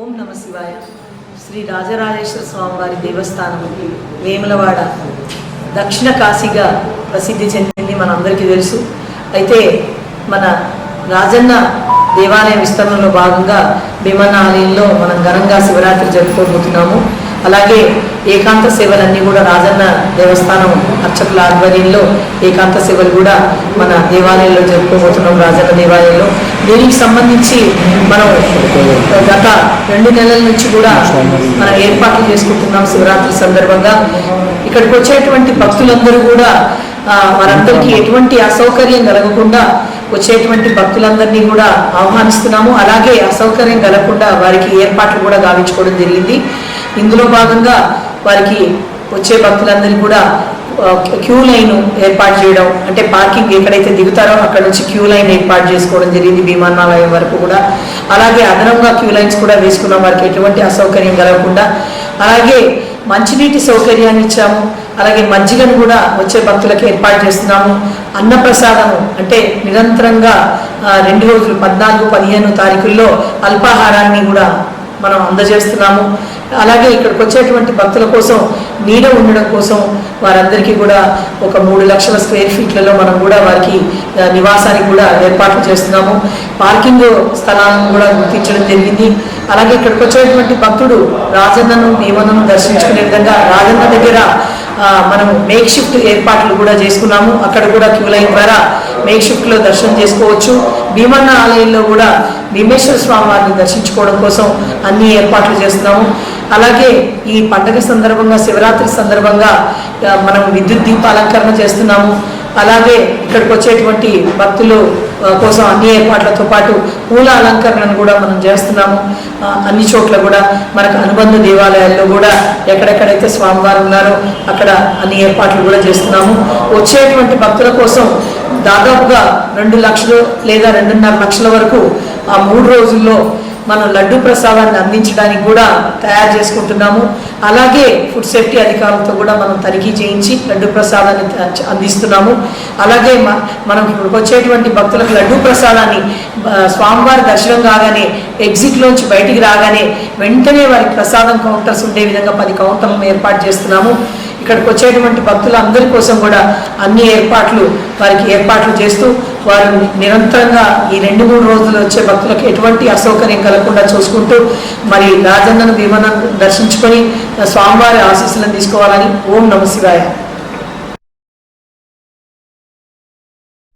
ఓం నమ శివాయ. శ్రీ రాజరాజేశ్వర స్వామివారి దేవస్థానం వేములవాడ దక్షిణ కాశీగా ప్రసిద్ధి చెందింది మనందరికీ తెలుసు. అయితే మన రాజన్న దేవాలయ విస్తరణలో భాగంగా భీమన్న ఆలయంలో మనం ఘనంగా శివరాత్రి జరుపుకోబోతున్నాము. అలాగే ఏకాంత సేవలన్నీ కూడా రాజన్న దేవస్థానం అర్చకుల ఆధ్వర్యంలో ఏకాంత సేవలు కూడా మన దేవాలయంలో జరుపుకోబోతున్నాం రాజన్న దేవాలయంలో. దీనికి సంబంధించి మనం గత రెండు నెలల నుంచి కూడా మనం ఏర్పాట్లు చేసుకుంటున్నాం శివరాత్రి సందర్భంగా. ఇక్కడికి వచ్చేటువంటి భక్తులందరూ కూడా వారందరికీ ఎటువంటి అసౌకర్యం కలగకుండా వచ్చేటువంటి భక్తులందరినీ కూడా ఆహ్వానిస్తున్నాము. అలాగే అసౌకర్యం కలగకుండా వారికి ఏర్పాట్లు కూడా గావించుకోవడం జరిగింది. ఇందులో భాగంగా వారికి వచ్చే భక్తులందరినీ కూడా క్యూ లైన్ ఏర్పాటు చేయడం అంటే పార్కింగ్ ఎక్కడైతే దిగుతారో అక్కడ నుంచి క్యూ లైన్ ఏర్పాటు చేసుకోవడం జరిగింది విమానాలయం వరకు కూడా. అలాగే అదనంగా క్యూ లైన్స్ కూడా వేసుకున్న వారికి ఎటువంటి అసౌకర్యం కలగకుండా అలాగే మంచినీటి సౌకర్యాన్ని ఇచ్చాము. అలాగే మజ్జిగను కూడా వచ్చే భక్తులకు ఏర్పాటు చేస్తున్నాము. అన్నప్రసాదము అంటే నిరంతరంగా రెండు రోజులు పద్నాలుగు పదిహేను తారీఖుల్లో అల్పాహారాన్ని కూడా మనం అందజేస్తున్నాము. అలాగే ఇక్కడికి వచ్చేటువంటి భక్తుల కోసం నీడ ఉండడం కోసం వారందరికీ కూడా ఒక మూడు లక్షల స్క్వేర్ ఫీట్లలో మనం కూడా వారికి నివాసానికి కూడా ఏర్పాట్లు చేస్తున్నాము. పార్కింగ్ స్థలాలను కూడా గుర్తించడం జరిగింది. అలాగే ఇక్కడికి వచ్చేటువంటి భక్తుడు రాజన్నను భీమన్నను దర్శించుకునే విధంగా రాజన్న దగ్గర మనం మేక్ షిఫ్ట్ ఏర్పాట్లు కూడా చేసుకున్నాము. అక్కడ కూడా క్యూ లైన్ ద్వారా మేక్ షిఫ్ట్లో దర్శనం చేసుకోవచ్చు. భీమన్న ఆలయంలో కూడా భీమేశ్వర స్వామి వారిని దర్శించుకోవడం కోసం అన్ని ఏర్పాట్లు చేస్తున్నాము. అలాగే ఈ పండగ సందర్భంగా శివరాత్రి సందర్భంగా మనం విద్యుత్ దీపాలంకరణ చేస్తున్నాము. అలాగే ఇక్కడికి వచ్చేటువంటి భక్తులు కోసం అన్ని ఏర్పాట్లతో పాటు పూల అలంకరణను కూడా మనం చేస్తున్నాము. అన్ని చోట్ల కూడా మనకు అనుబంధ దేవాలయాల్లో కూడా ఎక్కడెక్కడైతే స్వామివారు ఉన్నారో అక్కడ అన్ని ఏర్పాట్లు కూడా చేస్తున్నాము. వచ్చేటువంటి భక్తుల కోసం దాదాపుగా రెండు లక్షలు లేదా రెండున్నర లక్షల వరకు ఆ మూడు రోజుల్లో మనం లడ్డు ప్రసాదాన్ని అందించడానికి కూడా తయారు చేసుకుంటున్నాము. అలాగే ఫుడ్ సేఫ్టీ అధికారులతో కూడా మనం తనిఖీ చేయించి లడ్డు ప్రసాదాన్ని అందిస్తున్నాము. అలాగే మనం ఇప్పుడు వచ్చేటువంటి భక్తులకు లడ్డు ప్రసాదాన్ని స్వామివారి దర్శనం కాగానే ఎగ్జిట్లోంచి బయటికి రాగానే వెంటనే వారికి ప్రసాదం కౌంటర్స్ ఉండే విధంగా పది కౌంటర్లను ఏర్పాటు చేస్తున్నాము. ఇక్కడికి వచ్చేటువంటి భక్తులందరి కోసం కూడా అన్ని ఏర్పాట్లు వారికి ఏర్పాట్లు చేస్తూ వారు నిరంతరంగా ఈ రెండు మూడు రోజులు వచ్చే భక్తులకు ఎటువంటి అసౌకర్యం కలగకుండా చూసుకుంటూ మరి రాజన్నను భీమనను దర్శించుకొని స్వామివారి ఆశీస్సులను తీసుకోవాలని ఓం నమ శివాయ.